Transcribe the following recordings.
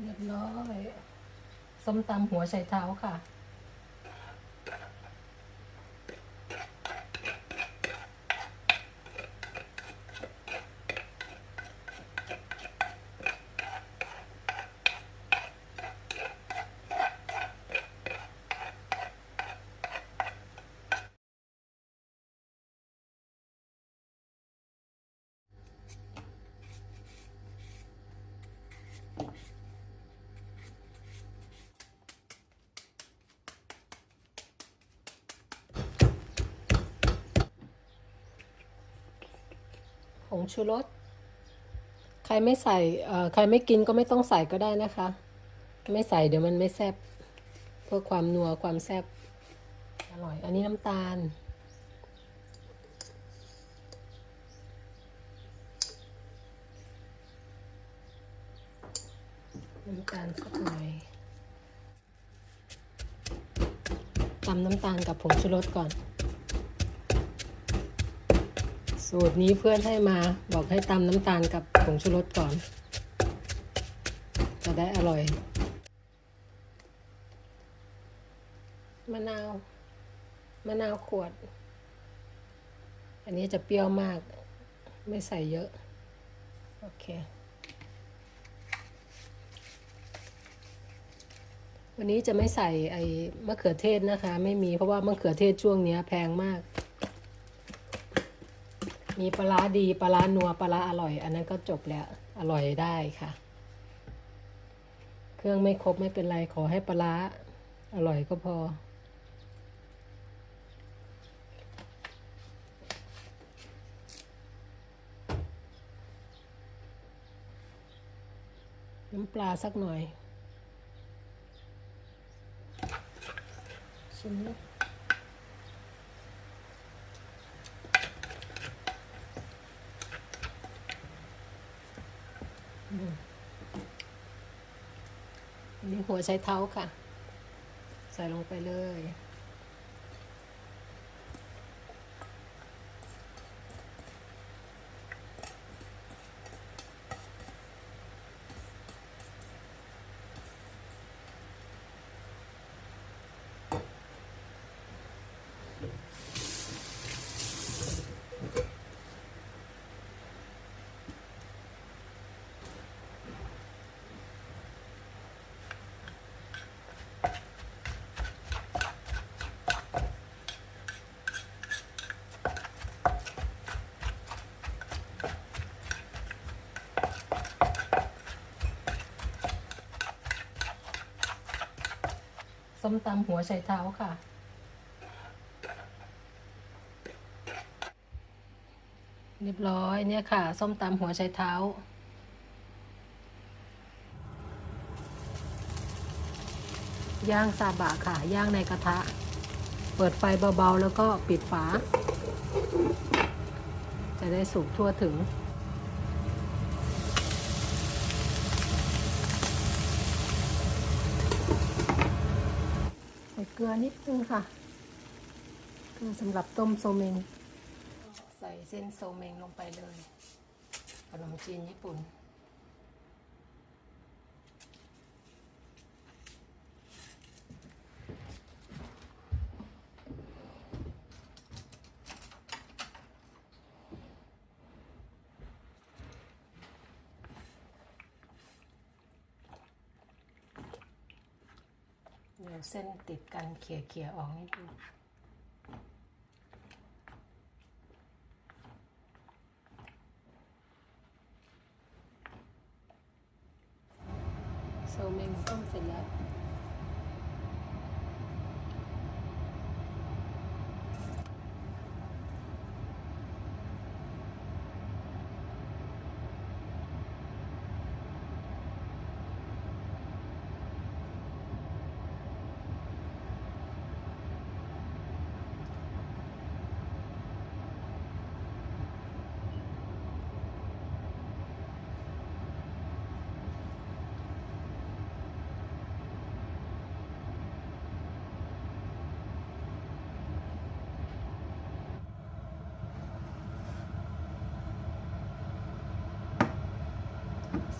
เรียบร้อยส้มตำหัวไชเท้าค่ะ งชูรส ใครไม่ใส่ใครไม่กินก็ไม่ต้องใส่ก็ได้นะคะ ไม่ใส่เดี๋ยวมันไม่แซ่บเพื่อความนัวความแซ่บอร่อย อันนี้น้ำตาล น้ำตาลสักหน่อยตำน้ำตาลกับผงชูรสก่อน สูตรนี้เพื่อนให้มาบอกให้ตำน้ำตาลกับผงชูรสก่อน จะได้อร่อยมะนาวมะนาวขวด อันนี้จะเปรี้ยวมาก ไม่ใส่เยอะ โอเค วันนี้จะไม่ใส่ไอ้มะเขือเทศนะคะ ไม่มีเพราะว่ามะเขือเทศช่วงนี้แพงมาก มีปลาร้าดีปลาร้านัวปลาร้าอร่อย อันนั้นก็จบแล้วอร่อยได้ค่ะ เครื่องไม่ครบไม่เป็นไรขอให้ปลาร้าอร่อยก็พอ น้ำปลาสักหน่อยชิมนะ นี่หัวใช้เท้าค่ะ ใส่ลงไปเลย ส้มตำหัวไชเท้าค่ะ เรียบร้อยเนี่ยค่ะ ส้มตำหัวไชเท้า ย่างซาบะค่ะ ย่างในกระทะ เปิดไฟเบาๆ แล้วก็ปิดฝา จะได้สุกทั่วถึง เกลือนิดนึงค่ะ เกลือสำหรับต้มโซเมงใส่เส้นโซเมงลงไปเลย ขนมจีนญี่ปุ่น เดี๋ยวเส้นติดกันเขี่ยๆออกนิดนึงโซเมงต้มเสร็จแล้ว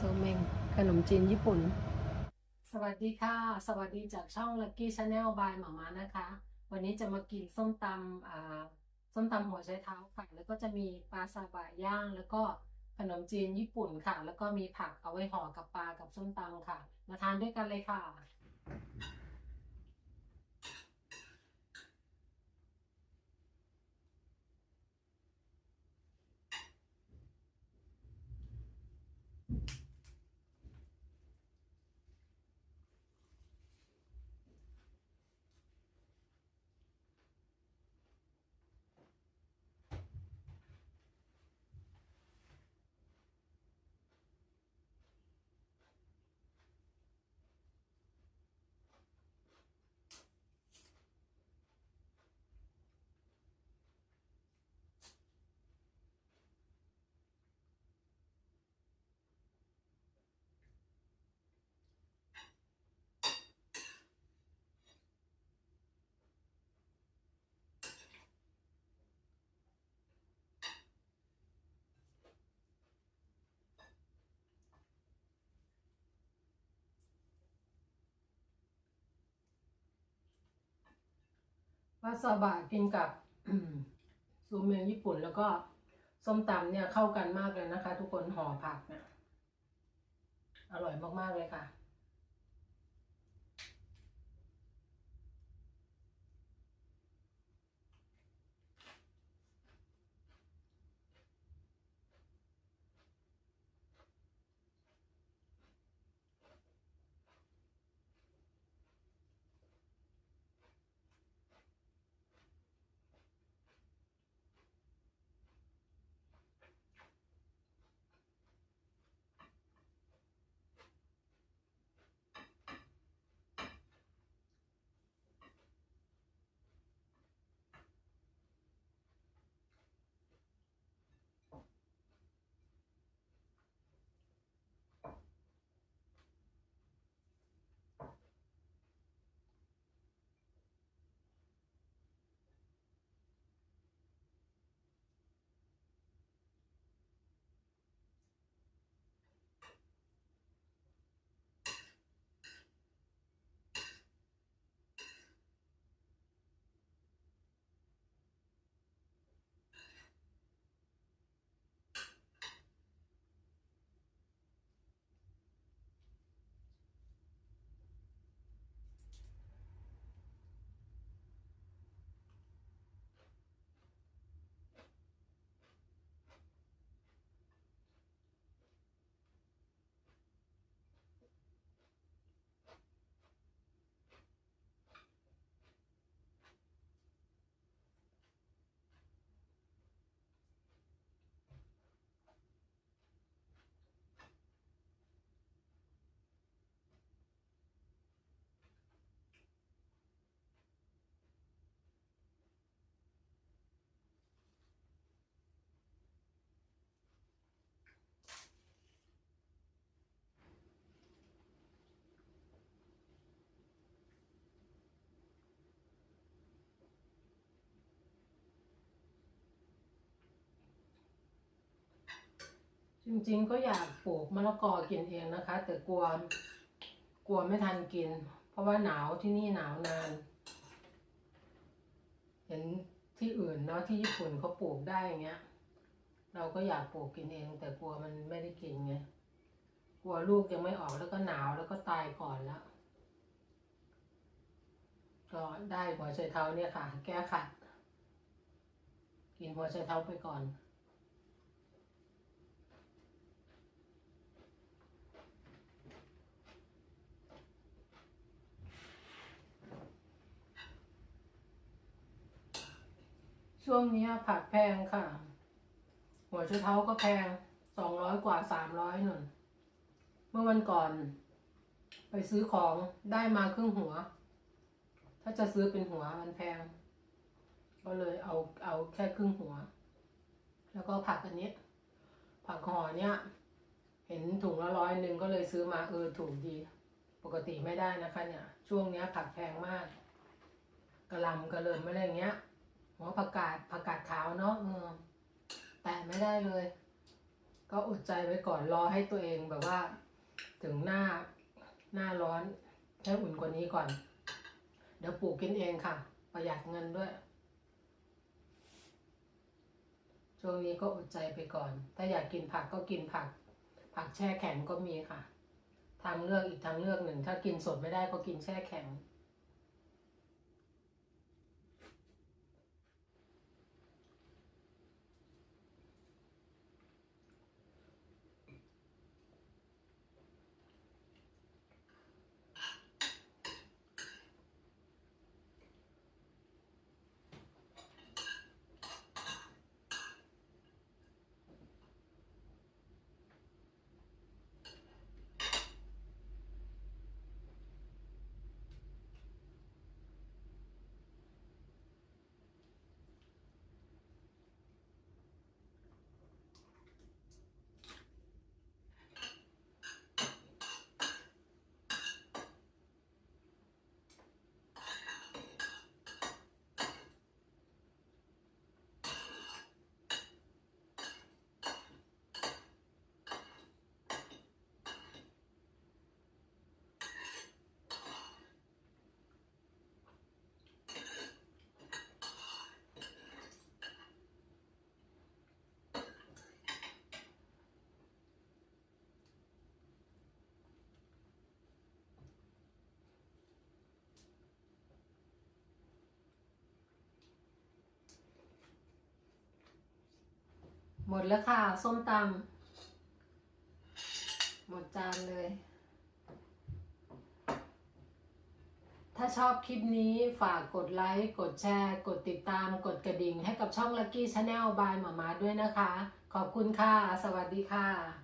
ซเมงขนมจีนญี่ปุ่น สวัสดีค่ะ สวัสดีจากช่อง Lucky Channel by หมามานะคะ วันนี้จะมากินส้มตำอ่าส้มตำหัวไชเท้าค่ะ แล้วก็จะมีปลาซาบะย่าง แล้วก็ขนมจีนญี่ปุ่นค่ะ แล้วก็มีผักเอาไว้ห่อกับปลากับส้มตำค่ะ มาทานด้วยกันเลยค่ะ วาซาบะกินกับซูเมงญี่ปุ่นแล้วก็ส้มตำเนี่ยเข้ากันมากเลยนะคะ ทุกคนห่อผักเนี่ยอร่อยมากๆเลยค่ะ จริงๆก็อยากปลูกมะละกอกินเองนะคะ แต่กลัวกลัวไม่ทันกิน เพราะว่าหนาวที่นี่หนาวนาน เห็นที่อื่นเนาะที่ญี่ปุ่นเขาปลูกได้อย่างเงี้ย เราก็อยากปลูกกินเอง แต่กลัวมันไม่ได้กินไงกลัวลูกยังไม่ออกแล้วก็หนาวแล้วก็ตายก่อนแล้วก็ได้หัวไชเท้าเนี่ยค่ะ แก้ขัด กินหัวไชเท้าไปก่อน ช่วงนี้ผักแพงค่ะ หัวไชเท้าก็แพงสองร้อยกว่าสามร้อยหนึ่งเมื่อวันก่อน ไปซื้อของได้มาครึ่งหัว ถ้าจะซื้อเป็นหัวมันแพง ก็เลยเอาเอาแค่ครึ่งหัว แล้วก็ผักอันนี้ ผักห่อเนี้ยเห็นถุงละร้อยหนึ่งก็เลยซื้อมาเออถูกดี ปกติไม่ได้นะคะเนี่ย ช่วงเนี้ยผักแพงมากกระลำกระเลิมอะไรอย่างเงี้ย หัวผักกาดผักกาดขาวเนาะแต่ไม่ได้เลย ก็อดใจไว้ก่อนรอให้ตัวเองแบบว่า ถึงหน้าหน้าร้อนให้อุ่นกว่านี้ก่อน เดี๋ยวปลูกกินเองค่ะ ประหยัดเงินด้วย ช่วงนี้ก็อดใจไปก่อน ถ้าอยากกินผักก็กินผัก ผักแช่แข็งก็มีค่ะ ทางเลือกอีกทางเลือกหนึ่ง ถ้ากินสดไม่ได้ก็กินแช่แข็ง หมดแล้วค่ะ ส้มตำหมดจานเลย ถ้าชอบคลิปนี้ฝากกดไลค์ กดแชร์ กดติดตาม กดกระดิ่งให้กับช่อง Lucky Channel by หมามาด้วยนะคะ ขอบคุณค่ะ สวัสดีค่ะ